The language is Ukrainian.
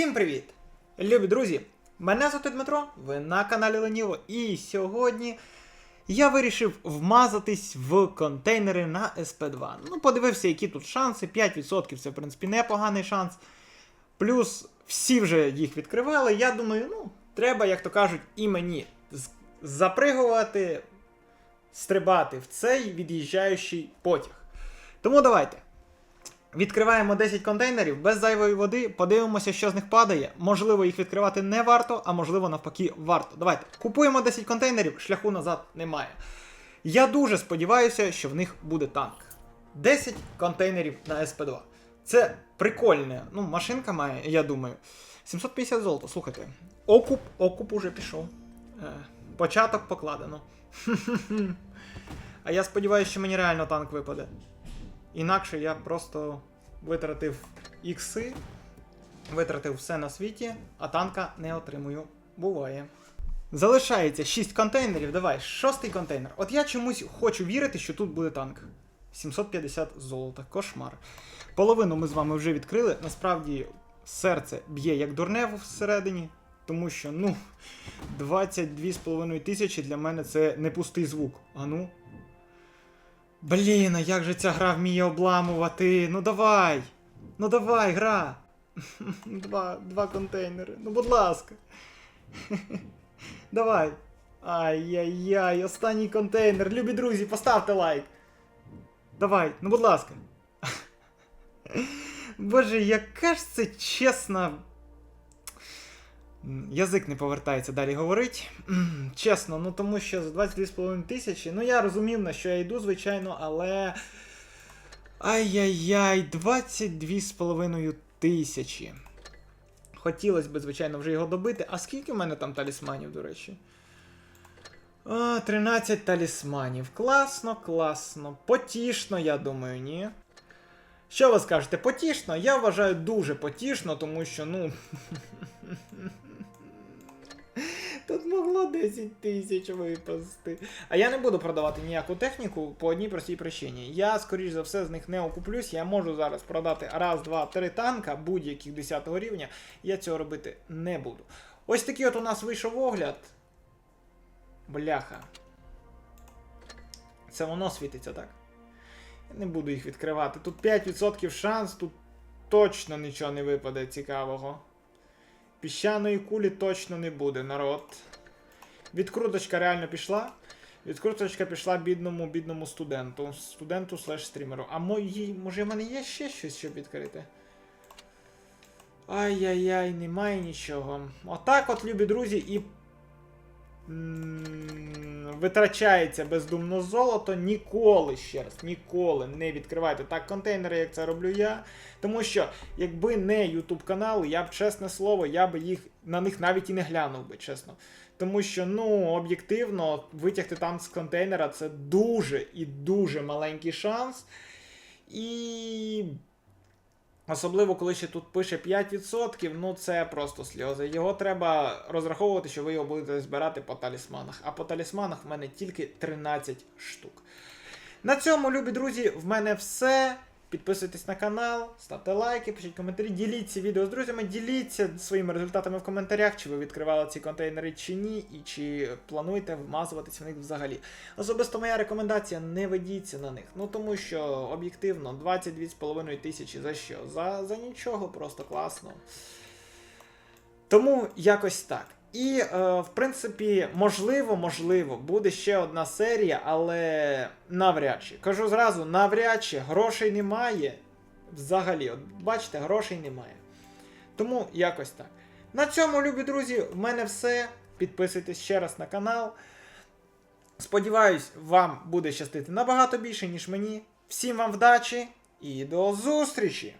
Всім привіт! Любі друзі! Мене звати Дмитро, ви на каналі Леніво, і сьогодні я вирішив вмазатись в контейнери на SP2. Ну, подивився, які тут шанси. 5% це, в принципі, непоганий шанс. Плюс всі вже їх відкривали. Я думаю, ну, треба, як то кажуть, і мені запригувати, стрибати в цей від'їжджаючий потяг. Тому давайте. Відкриваємо 10 контейнерів без зайвої води, подивимося, що з них падає. Можливо, їх відкривати не варто, а можливо, навпаки, варто. Давайте. Купуємо 10 контейнерів, шляху назад немає. Я дуже сподіваюся, що в них буде танк. 10 контейнерів на СП2. Це прикольне. Ну, машинка має, я думаю. 750 золота, слухайте. Окуп, окуп уже пішов. Е, початок покладено. А я сподіваюся, що мені реально танк випаде. Інакше я просто витратив ікси, витратив все на світі, а танка не отримую. Буває. Залишається 6 контейнерів. Давай, шостий контейнер. От я чомусь хочу вірити, що тут буде танк. 750 золота, кошмар. Половину ми з вами вже відкрили. Насправді серце б'є як дурне всередині, тому що, ну, 22,5 тисячі для мене це не пустий звук. А ну, Блін, а як же ця гра вміє обламувати? Ну давай! Ну давай, гра! Два, два контейнери. Ну, будь ласка. Давай. Ай-яй-яй, останній контейнер. Любі друзі, поставте лайк. Давай, ну будь ласка. Боже, яка ж це чесна. Язик не повертається далі говорить. Чесно, ну тому що за 22,5 тисячі, ну я розумів, на що я йду, звичайно, але. Ай-яй-яй, 22,5 тисячі. Хотілося б, звичайно, вже його добити. А скільки в мене там талісманів, до речі? А, 13 талісманів. Класно, класно. Потішно, я думаю, ні. Що ви скажете? Потішно? Я вважаю дуже потішно, тому що, ну. Тут могло 10 тисяч випасти. А я не буду продавати ніяку техніку по одній простій причині. Я, скоріш за все, з них не окуплюсь. Я можу зараз продати раз, два, три танка будь-яких 10 рівня. Я цього робити не буду. Ось такий от у нас вийшов огляд. Бляха. Це воно світиться, так? Я не буду їх відкривати. Тут 5% шанс, тут точно нічого не випаде цікавого. Піщаної кулі точно не буде, народ. Відкруточка реально пішла. Відкруточка пішла бідному бідному студенту. Студенту слеш стрімеру. А мої, може в мене є ще щось, щоб відкрити? Ай-яй-яй, немає нічого. Отак от, любі друзі, і витрачається бездумно золото. Ніколи ще раз, ніколи не відкривайте так контейнери, як це роблю я. Тому що, якби не YouTube канал, я б, чесне слово, я б їх на них навіть і не глянув би, чесно. Тому що, ну, об'єктивно, витягти там з контейнера це дуже і дуже маленький шанс. І. Особливо, коли ще тут пише 5%, ну це просто сльози. Його треба розраховувати, що ви його будете збирати по талісманах. А по талісманах в мене тільки 13 штук. На цьому, любі друзі, в мене все. Підписуйтесь на канал, ставте лайки, пишіть коментарі, діліться відео з друзями, діліться своїми результатами в коментарях, чи ви відкривали ці контейнери чи ні, і чи плануєте вмазуватись в них взагалі. Особисто моя рекомендація не ведіться на них. Ну тому що об'єктивно 22,5 тисячі за що? За, за нічого, просто класно. Тому якось так. І, е, в принципі, можливо, можливо, буде ще одна серія, але навряд чи. Кажу зразу, навряд чи грошей немає. Взагалі, от бачите, грошей немає. Тому якось так. На цьому, любі друзі, в мене все. Підписуйтесь ще раз на канал. Сподіваюсь, вам буде щастити набагато більше, ніж мені. Всім вам вдачі і до зустрічі!